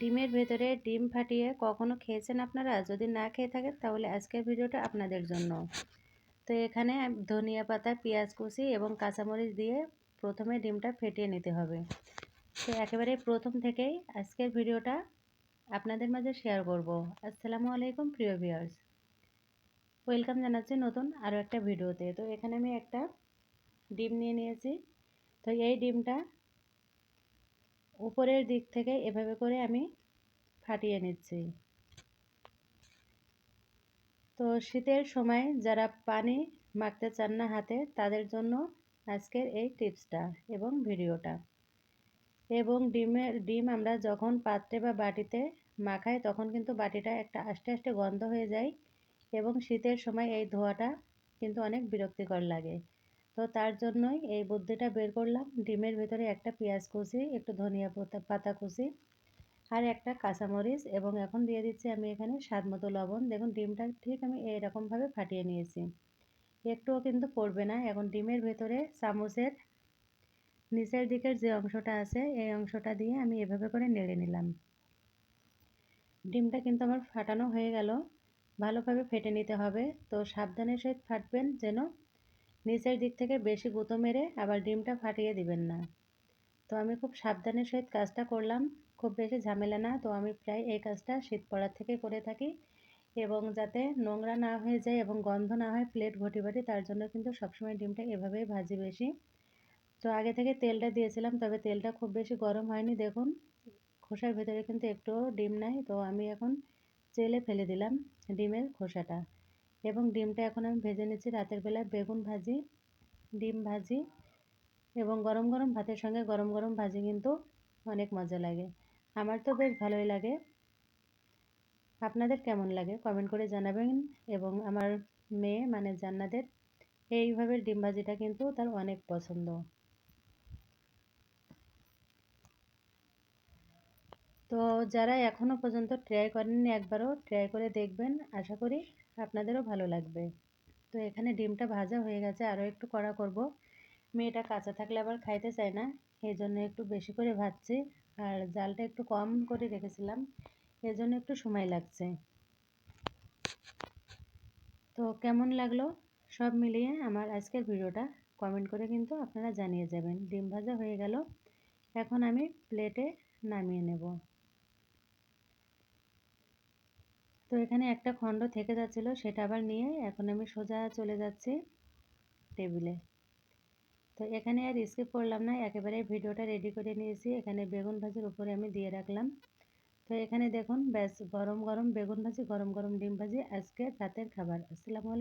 ডিমের ভেতরে ডিম ফাটিয়ে কখনো খেয়েছেন আপনারা? যদি না খেয়ে থাকেন, তাহলে আজকের ভিডিওটা আপনাদের জন্য। তো এখানে ধনিয়া পাতা, পেঁয়াজ কুচি এবং কাঁচামরিচ দিয়ে প্রথমে ডিমটা ফেটিয়ে নিতে হবে। তো একেবারে প্রথম থেকেই আজকের ভিডিওটা আপনাদের মাঝে শেয়ার করব। আসসালামু আলাইকুম, প্রিয় ভিউয়ার্স। ওয়েলকাম জানাচ্ছি নতুন আরও একটা ভিডিওতে। তো এখানে আমি একটা ডিম নিয়ে নিয়েছি। তো এই ডিমটা উপরের দিক থেকে এভাবে করে আমি ফাটিয়ে নিচ্ছি। তো শীতের সময় যারা পানি মাখতে চান না হাতে, তাদের জন্য আজকের এই টিপসটা এবং ভিডিওটা। এবং ডিমের ডিম আমরা যখন পাত্রে বা বাটিতে মাখাই, তখন কিন্তু বাটিটা একটা আস্তে আস্তে গন্ধ হয়ে যায় এবং শীতের সময় এই ধোয়াটা কিন্তু অনেক বিরক্তিকর লাগে। তো তার জন্যই এই বুদ্ধিটা বের করলাম। ডিমের ভেতরে একটা পেঁয়াজ কুচি, একটু ধনিয়া পাতা পাতা কুচি আর একটা কাঁচামরিচ এবং এখন দিয়ে দিচ্ছি আমি এখানে স্বাদ মতো লবণ। দেখুন, ডিমটা ঠিক আমি এইরকমভাবে ফাটিয়ে নিয়েছি। একটুও কিন্তু পড়বে না। এখন ডিমের ভেতরে চামচের নিচের দিকের যে অংশটা আছে, এই অংশটা দিয়ে আমি এভাবে করে নেড়ে নিলাম। ডিমটা কিন্তু আমার ফাটানো হয়ে গেল। ভালোভাবে ফেটে নিতে হবে। তো সাবধানের সহিত ফাটবেন যেন নিচের দিক থেকে বেশি গুঁতো মেরে আবার ডিমটা ফাটিয়ে দিবেন না। তো আমি খুব সাবধানের সহিত কাজটা করলাম, খুব বেশি ঝামেলা না। তো আমি প্রায় এই কাজটা শীত পড়ার থেকে করে থাকি এবং যাতে নোংরা না হয়ে যায় এবং গন্ধ না হয় প্লেট ঘটি বাটি তার জন্য কিন্তু সবসময় ডিমটা এভাবেই ভাজি বেশি। তো আগে থেকে তেলটা দিয়েছিলাম, তবে তেলটা খুব বেশি গরম হয়নি। দেখুন, খোসার ভেতরে কিন্তু একটুও ডিম নাই। তো আমি এখন চেলে ফেলে দিলাম ডিমের খোসাটা। এবং ডিমটা এখন আমি ভেজে নিচ্ছি রাতের বেলা বেগুন ভাজি, ডিম ভাজি এবং গরম গরম ভাতের সঙ্গে গরম গরম ভাজি কিন্তু অনেক মজা লাগে। আমার তো বেশ ভালোই লাগে। আপনাদের কেমন লাগে? কমেন্ট করে জানাবেন এবং আমার মেয়ে মানে জান্নাদের এইভাবে ডিম ভাজিটা কিন্তু তার অনেক পছন্দ। তো যারা এখনও পর্যন্ত ট্রাই করেননি একবারও ট্রাই করে দেখবেন, আশা করি আপনাদেরও ভালো লাগবে। তো এখানে ডিমটা ভাজা হয়ে গেছে, আরও একটু কড়া করব। মেয়েটা কাঁচা থাকলে আবার খাইতে চায় না এই জন্য একটু বেশি করে ভাজছি, আর জালটা একটু কম করে রেখেছিলাম এই জন্য একটু সময় লাগছে। তো কেমন লাগল? সব মিলিয়ে আমার আজকের ভিডিওটা কমেন্ট করে কিন্তু আপনারা জানিয়ে যাবেন। ডিম ভাজা হয়ে গেল, এখন আমি প্লেটে নামিয়ে নেব। তো এখানে একটা খণ্ড থেকে যাচ্ছিল, সেটা আবার নিয়ে এখন আমি সোজা চলে যাচ্ছি টেবিলে। তো এখানে আর স্কিপ করলাম না, একেবারে ভিডিওটা রেডি করে নিয়েছি। এখানে বেগুন ভাজির উপরে আমি দিয়ে রাখলাম। তো এখানে দেখুন, ব্যাস গরম গরম বেগুন ভাজি, গরম গরম ডিম ভাজি আজকে রাতের খাবার। আসসালামু আলাইকুম।